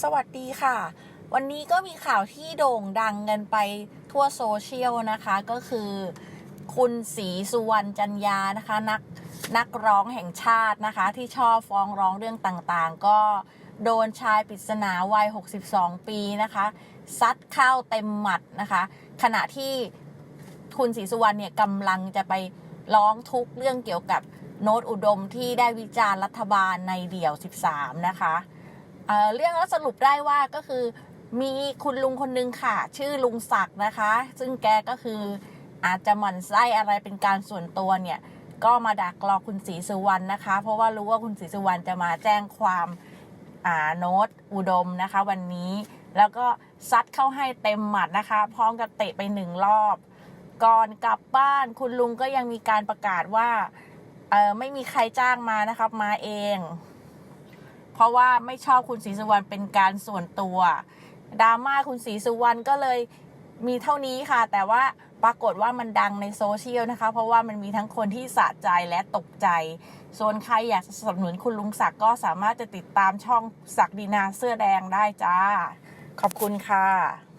สวัสดีค่ะ วันนี้ก็มีข่าวที่โด่งดังกันไปทั่วโซเชียลนะคะ ก็คือ คุณศรีสุวรรณจันยานะคะ นักนักร้องแห่งชาตินะคะ ที่ชอบฟ้องร้องเรื่องต่างๆ ก็โดนชายปริศนาวัย 62 ปีนะคะซัดเข้าเต็มหมัดนะคะ ขณะที่คุณศรีสุวรรณเนี่ยกำลังจะไปร้องทุกเรื่องเกี่ยวกับโน้ตอุดมที่ได้วิจารณ์รัฐบาลในเดี่ยว 13 นะคะ เเรื่องแล้วสรุปได้ว่าก็คือมีคุณลุงคนนึงค่ะ ชื่อลุงศักดิ์นะคะ ซึ่งแกก็คืออาจจะหมั่นไส้อะไรเป็นการส่วนตัวเนี่ย ก็มาดักรอคุณศรีสุวรรณนะคะ เพราะว่ารู้ว่าคุณศรีสุวรรณจะมาแจ้งความอ่าโน้ตอุดมนะคะ วันนี้แล้วก็ซัดเข้าให้เต็มหมัดนะคะ พร้อมกับเตะไปหนึ่งรอบ ก่อนกลับบ้านคุณลุงก็ยังมีการประกาศว่าเออไม่มีใครจ้างมานะครับมาเอง เพราะว่าไม่ชอบคุณศรีสุวรรณเป็นการส่วนตัวดราม่าคุณศรีสุวรรณก็เลยมีเท่านี้ค่ะ แต่ว่าปรากฏว่ามันดังในโซเชียลนะคะ เพราะว่ามันมีทั้งคนที่สะใจและตกใจ ส่วนใครอยากสนับสนุนคุณลุงศักดิ์ก็สามารถจะติดตามช่องศักดินาเสื้อแดงได้จ้า ขอบคุณค่ะ